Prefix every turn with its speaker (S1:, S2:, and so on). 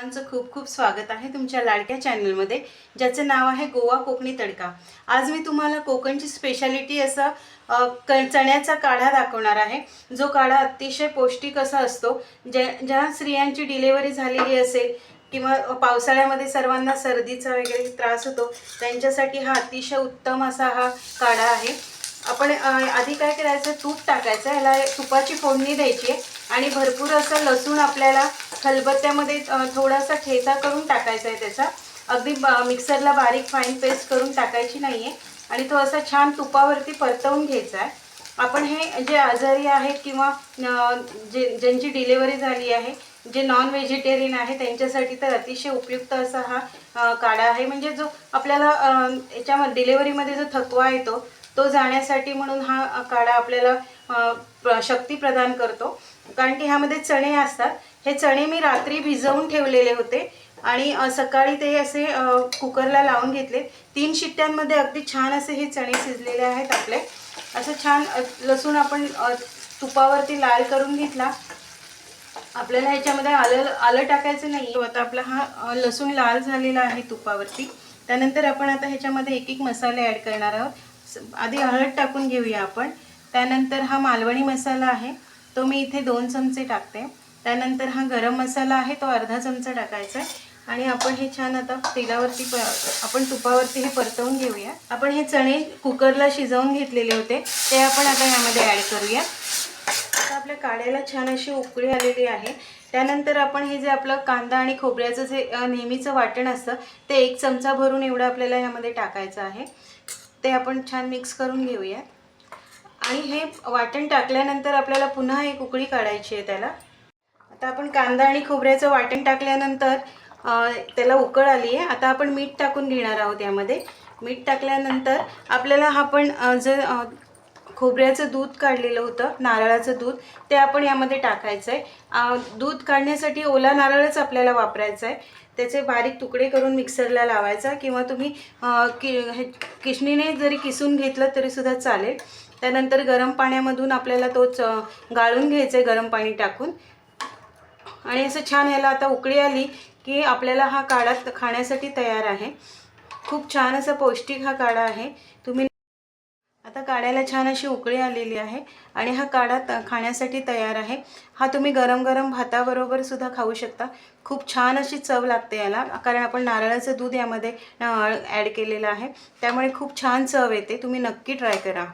S1: सर्वांचं खूप खूप स्वागत आहे तुमच्या लाडक्या चॅनलमध्ये ज्याचं नाव आहे गोवा कोकणी तडका. आज मी तुम्हाला कोकणची स्पेशालिटी असा क चण्याचा काढा दाखवणार आहे. जो काढा अतिशय पौष्टिक असा असतो ज्या ज्या स्त्रियांची डिलेवरी झालेली असेल किंवा पावसाळ्यामध्ये सर्वांना सर्दीचा वगैरे त्रास होतो त्यांच्यासाठी हा अतिशय उत्तम असा हा काढा आहे. आपण आधी काय करायचं तूप टाकायचं ह्याला तुपाची फोडणी द्यायची आहे आणि भरपूर असं लसूण आपल्याला खलबत्त्यामध्ये थोडासा ठेचा करून टाकायचा आहे त्याचा. अगदी मिक्सरला बारीक फाईन पेस्ट करून टाकायची नाही आहे आणि तो असा छान तुपावरती परतवून घ्यायचा आहे. आपण हे जे आजारी आहेत किंवा जे ज्यांची डिलेवरी झाली आहे जे नॉन व्हेजिटेरियन आहे त्यांच्यासाठी तर अतिशय उपयुक्त असा हा काढा आहे. म्हणजे जो आपल्याला याच्यामध्ये डिलेवरीमध्ये जो थकवा येतो तो जाण्यासाठी म्हणून हा काढा आपल्याला शक्ती प्रदान करतो. कारण की ह्यामध्ये चणे असतात. हे चणे मी रात्री भिजवून ठेवलेले होते. आणि सकाळी ते असे कुकरला लावून घेतले. तीन शिट्ट्यांमध्ये अगदी छान असे हे चणे शिजलेले आहेत आपले. असं छान लसूण आपण तुपावरती लाल करून घेतला. आपल्याला ह्याच्यामध्ये आलं आलं टाकायचं नाही आता आपला हा लसूण लाल झालेला आहे तुपावरती. त्यानंतर आपण आता ह्याच्यामध्ये एक एक मसाले ॲड करणार आहोत. आधी हळद टाकून घेऊया आपण. त्यानंतर हा मालवणी मसाला आहे तो मी इथे दोन चमचे टाकते. त्यानंतर हा गरम मसाला आहे तो अर्धा चमचा टाकायचा आहे. आणि आपण हे छान आता तेलावरती प आपण तुपावरती हे परतवून घेऊया. आपण हे चणे कुकरला शिजवून घेतलेले होते ते आपण आता यामध्ये ॲड करूया. आता आपल्या काड्याला छान अशी उकळी आलेली आहे. त्यानंतर आपण हे जे आपलं कांदा आणि खोबऱ्याचं जे नेहमीचं वाटण असतं ते एक चमचा भरून एवढं आपल्याला ह्यामध्ये टाकायचं आहे. ते आपण छान मिक्स करून घेऊया. आणि हे वाटण टाकल्यानंतर आपल्याला पुन्हा एक उकळी काढायची आहे त्याला. आता आपण कांदा आणि खोबऱ्याचं वाटण टाकल्यानंतर त्याला उकळ आली आहे आता आपण मीठ टाकून घेणार आहोत यामध्ये. मीठ टाकल्यानंतर आपल्याला हा पण जे खोबऱ्याचं दूध काढलेलं होतं नारळाचं दूध ते आपण यामध्ये टाकायचं आहे दूध काढण्यासाठी ओला नारळच आपल्याला वापरायचा आहे त्याचे बारीक तुकडे करून मिक्सरला लावायचा किंवा तुम्ही कि हे किशणीने जरी किसून घेतलं तरीसुद्धा चालेल. त्यानंतर गरम पाण्यामधून आपल्याला तोच गाळून घ्यायचं आहे गरम पाणी टाकून. आणि असं छान ह्याला आता उकळी आली की आपल्याला हा काढा खाण्यासाठी तयार आहे. खूप छान असा पौष्टिक हा काढा आहे. तुम्ही आता काढ्याला छान अशी उकळी आलेली आहे आणि हा काढा त खाण्यासाठी तयार आहे. हा तुम्ही गरम गरम भाताबरोबर सुद्धा खाऊ शकता. खूप छान अशी चव लागते याला कारण आपण नारळाचं दूध यामध्ये ॲड केलेलं आहे. त्यामुळे खूप छान चव येते. तुम्ही नक्की ट्राय करा.